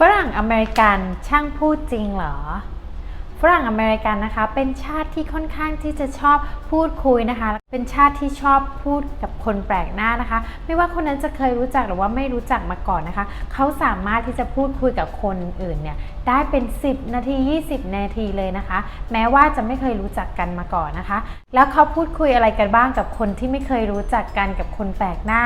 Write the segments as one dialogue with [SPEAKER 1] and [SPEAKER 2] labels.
[SPEAKER 1] ฝรั่งอเมริกันช่างพูดจริงเหรอ ฝรั่งอเมริกันนะคะ เป็นชาติที่ค่อนข้างที่จะชอบพูดคุยนะคะ เป็นชาติที่ชอบพูดกับคนแปลกหน้านะคะ ไม่ว่าคนนั้นจะเคยรู้จักหรือว่าไม่รู้จักมาก่อนนะคะ เขาสามารถที่จะพูดคุยกับคนอื่นเนี่ยได้เป็น 10 นาที 20 นาทีเลยนะคะ แม้ว่าจะไม่เคยรู้จักกันมาก่อนนะคะ แล้วเขาพูดคุยอะไรกันบ้างกับคนที่ไม่เคยรู้จักกันกับคนแปลกหน้า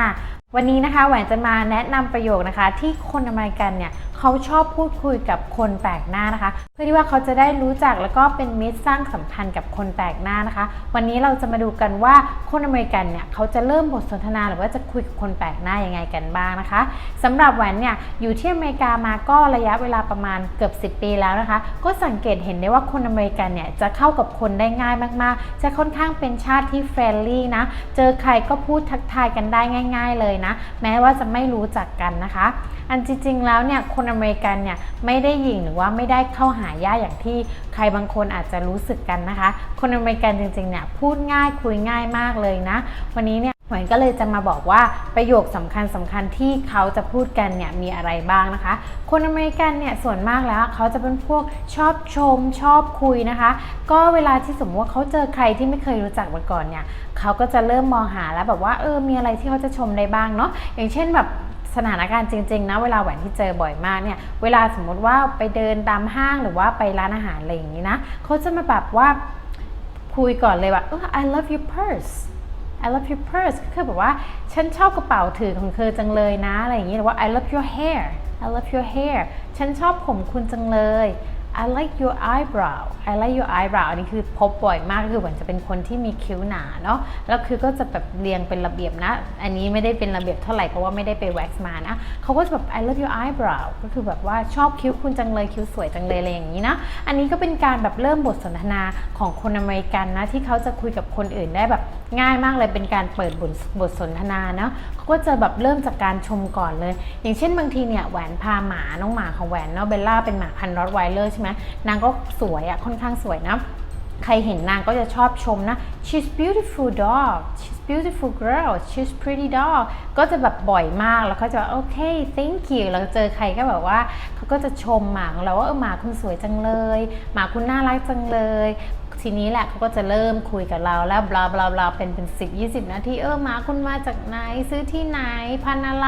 [SPEAKER 1] วันนี้นะคะแหวนจะมาแนะนำประโยคนะคะ ที่คนอเมริกันเนี่ยเขาชอบพูดคุยกับคนแปลกหน้านะคะ เพื่อที่ว่าเขาจะได้รู้จักแล้วก็เป็นมิตรสร้างสัมพันธ์กับคนแปลกหน้านะคะ วันนี้เราจะมาดูกันว่าคนอเมริกันเนี่ยเขาจะเริ่มบทสนทนาหรือว่าจะคุยกับคนแปลกหน้ายังไงกันบ้างนะคะสำหรับแหวนเนี่ยอยู่ที่อเมริกามาก็ระยะเวลาประมาณเกือบ 10 ปีแล้วนะคะ ก็สังเกตเห็นได้ว่าคนอเมริกันเนี่ยจะเข้ากับคนได้ง่ายมากๆ จะค่อนข้างเป็นชาติที่เฟรนลี่นะเจอใครก็พูดทักทายกันได้ง่าย ๆ เลยนะ แม้ว่าจะไม่รู้จักกันนะคะ อันจริงๆแล้วเนี่ยคนอเมริกันเนี่ยไม่ได้หยิ่งหรือว่าไม่ได้เข้าหายากอย่างที่ใครบางคนอาจจะรู้สึกกันนะคะ คนอเมริกันจริงๆเนี่ยพูดง่ายคุยง่ายมากเลยนะ วันนี้เนี่ย หวนก็เลยจะมาบอกว่าประโยคสำคัญสำคัญที่เขาจะพูดกันเนี่ยมีอะไรบ้างนะคะ คนอเมริกันเนี่ยส่วนมากแล้วเขาจะเป็นพวกชอบชมชอบคุยนะคะ ก็เวลาที่สมมติว่าเขาเจอใครที่ไม่เคยรู้จักมาก่อนเนี่ยเขาก็จะเริ่มมองหาแล้วแบบว่าเออมีอะไรที่เขาจะชมได้บ้างเนาะอย่างเช่นแบบสถานการณ์จริงๆนะเวลาแหวนที่เจอบ่อยมากเนี่ยเวลาสมมุติว่าไปเดินตามห้างหรือว่าไปร้านอาหารอะไรอย่างนี้นะเขาจะมาแบบว่าคุยก่อนเลยว่าเออ I love your purse I love your purse ก็คือแบบว่าฉันชอบกระเป๋าถือของเธอจังเลยนะอะไรอย่างนี้หรือว่า I love your hair I love your hair ฉันชอบผมคุณจังเลย I like your eyebrow I like your eyebrow อันนี้คือพบบ่อยมากคือเหมือนจะเป็นคนที่มีคิ้วหนาเนาะแล้วคือก็จะแบบเรียงเป็นระเบียบนะ อันนี้ไม่ได้เป็นระเบียบเท่าไหร่เพราะว่าไม่ได้ไปแว็กซ์มานะเขาก็จะแบบ I love your eyebrow ก็คือแบบว่าชอบคิ้วคุณจังเลยคิ้วสวยจังเลยอะไรอย่างนี้นะอันนี้ก็เป็นการแบบเริ่มบทสนทนาของคนอเมริกันนะที่เขาจะคุยกับคนอื่นได้แบบง่ายมากเลยเป็นการเปิดบทบทสนทนาเนาะเขาก็จะแบบเริ่มจากการชมก่อนเลย อย่างเช่นบางทีเนี่ยแหวนพาหมาน้องหมาของแหวนเนาะเบลล่าเป็นหมาพันธุ์รอตไวเลอร์ใช่ไหมนางก็สวยอะค่อนข้างสวยนะ ใครเห็นนางก็จะชอบชมนะ she's beautiful dog she's beautiful girl she's pretty dog ก็จะแบบบ่อยมากแล้วเขาจะโอเค thank you แล้วเจอใครก็แบบว่าเขาก็จะชมหมาของเราว่าเออหมาคุณสวยจังเลย หมาคุณน่ารักจังเลยทีนี้แหละเขาก็จะเริ่มคุยกับเราแล้วบลาบลาบลาเป็นเป็นสิบยี่สิบนาทีเออมาคุณมาจากไหนซื้อที่ไหนพันอะไร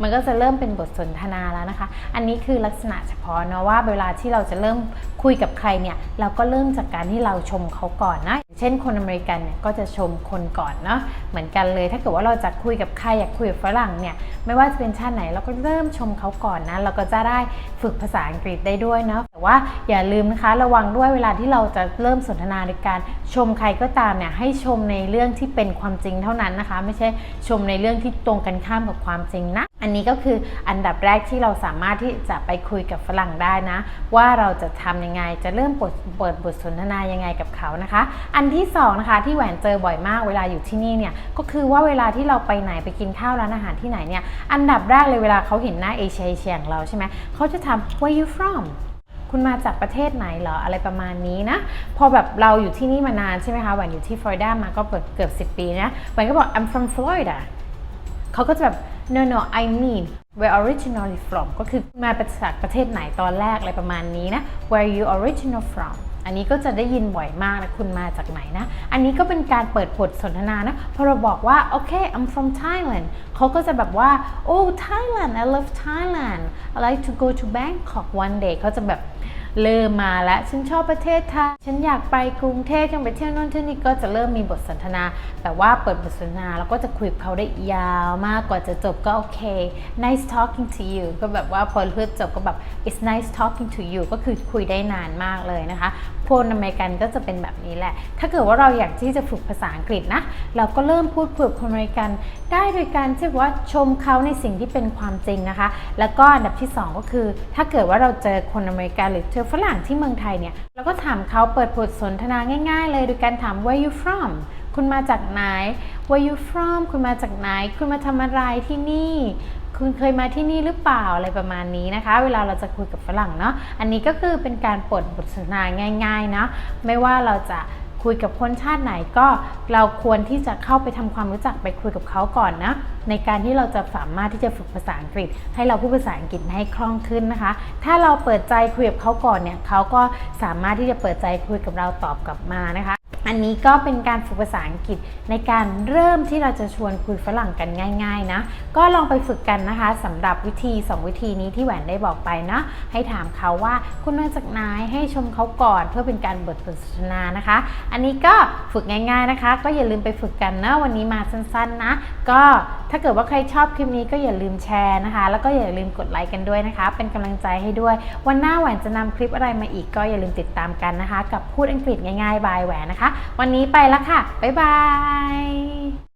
[SPEAKER 1] มันก็จะเริ่มเป็นบทสนทนาแล้วนะคะ อันนี้คือลักษณะเฉพาะเนาะว่าเวลาที่เราจะเริ่มคุยกับใครเนี่ยเราก็เริ่มจากการที่เราชมเขาก่อนนะเช่นคนอเมริกันเนี่ยก็จะชมคนก่อนเนาะเหมือนกันเลยถ้าเกิดว่าเราจะคุยกับใครอยากคุยกับฝรั่งเนี่ยไม่ว่าจะเป็นชาติไหนเราก็เริ่มชมเขาก่อนนะเราก็จะได้ฝึกภาษาอังกฤษได้ด้วยเนาะ ว่าอย่าลืมนะคะ ระวังด้วยเวลาที่เราจะเริ่มสนทนาในการชมใครก็ตามเนี่ยให้ชมในเรื่องที่เป็นความจริงเท่านั้นนะคะ ไม่ใช่ชมในเรื่องที่ตรงกันข้ามกับความจริงนะอันนี้ก็คืออันดับแรกที่เราสามารถที่จะไปคุยกับฝรั่งได้นะ ว่าเราจะทำยังไงจะเริ่มเปิดเปิดบทสนทนายังไงกับเขานะคะ อันที่สองนะคะที่แหวนเจอบ่อยมากเวลาอยู่ที่นี่เนี่ยก็คือว่าเวลาที่เราไปไหนไปกินข้าวร้านอาหารที่ไหนเนี่ยอันดับแรกเลยเวลาเขาเห็นหน้าเอเชียเชียงเราใช่ไหมเขาจะถาม where you from คุณมาจากประเทศไหนเหรออะไรประมาณนี้นะ พอแบบเราอยู่ที่นี่มานานใช่ไหมคะหวนอยู่ที่ฟลอริดามาก็เกือบ 10 ปีนะหวนก็บอก I'm from Florida เขาก็จะแบบ no no I mean where originally from ก็คือมาจากประเทศไหนตอนแรกอะไรประมาณนี้นะ where you original from อันนี้ก็จะได้ยินบ่อยมากนะคุณมาจากไหนนะ อันนี้ก็เป็นการเปิดบทสนทนานะพอเราบอกว่าโอเค I'm from Thailand เขาก็จะแบบว่า oh Thailand I love Thailand I like to go to Bangkok one day เขาจะแบบ เริ่มมาแล้วฉันชอบประเทศไทยฉันอยากไปกรุงเทพยังไปเที่ยวนู่นเที่ยวนี่ก็จะเริ่มมีบทสนทนาแต่ว่าเปิดบทสนทนาแล้วก็จะคุยกับเขาได้ยาวมากกว่าจะจบก็โอเค nice talking to you ก็แบบว่าพอเพื่อจบก็แบบ it's nice talking to you ก็คือคุยได้นานมากเลยนะคะพวกอเมริกันก็จะเป็นแบบนี้แหละ ถ้าเกิดว่าเราอยากที่จะฝึกภาษาอังกฤษนะ เราก็เริ่มพูดคุยกับคนอเมริกัน ได้โดยการที่ว่าชมเขาในสิ่งที่เป็นความจริงนะคะ แล้วก็อันดับที่ 2 ก็คือ ถ้าเกิดว่าเราเจอคนอเมริกันหรือเจอฝรั่งที่เมืองไทยเนี่ยเราก็ถามเขาเปิดบทสนทนาง่ายๆ เลยโดยการถาม where you from คุณมาจากไหน where you from คุณมาจากไหน คุณมาทำอะไรที่นี่ คุณเคยมาที่นี่หรือเปล่าอะไรประมาณนี้นะคะ เวลาเราจะคุยกับฝรั่งเนาะ อันนี้ก็คือเป็นการเปิดบทสนทนาง่ายๆนะไม่ว่าเราจะ คุยกับคนชาติไหนก็เราควรที่จะเข้าไปทำความรู้จักไปคุยกับเขาก่อนนะในการที่เราจะสามารถที่จะฝึกภาษาอังกฤษ ให้เราพูดภาษาอังกฤษให้คล่องขึ้นนะคะ ถ้าเราเปิดใจคุยกับเขาก่อนเนี่ยเขาก็สามารถที่จะเปิดใจคุยกับเราตอบกลับมานะคะ อันนี้ก็เป็นการฝึกภาษาอังกฤษในการเริ่มที่เราจะชวนคุยฝรั่งกันง่าย ๆ นะ ก็ลองไปฝึกกันนะคะสำหรับวิธี 2 วิธีนี้ที่แหวนได้บอกไปนะ ให้ถามเขาว่าคุณมาจากไหนให้ชมเขาก่อนเพื่อเป็นการเปิดบทสนทนานะคะ อันนี้ก็ฝึกง่าย ๆนะคะ ก็อย่าลืมไปฝึกกันนะวันนี้มาสั้นๆนะ ก็ ถ้าเกิดว่าใครชอบคลิปนี้ก็อย่าลืมแชร์นะคะ แล้วก็อย่าลืมกดไลค์กันด้วยนะคะ เป็นกำลังใจให้ด้วย วันหน้าแหวนจะนำคลิปอะไรมาอีกก็อย่าลืมติดตามกันนะคะ กับพูดอังกฤษง่ายๆบายแหวนนะคะ วันนี้ไปแล้วค่ะบ๊ายบาย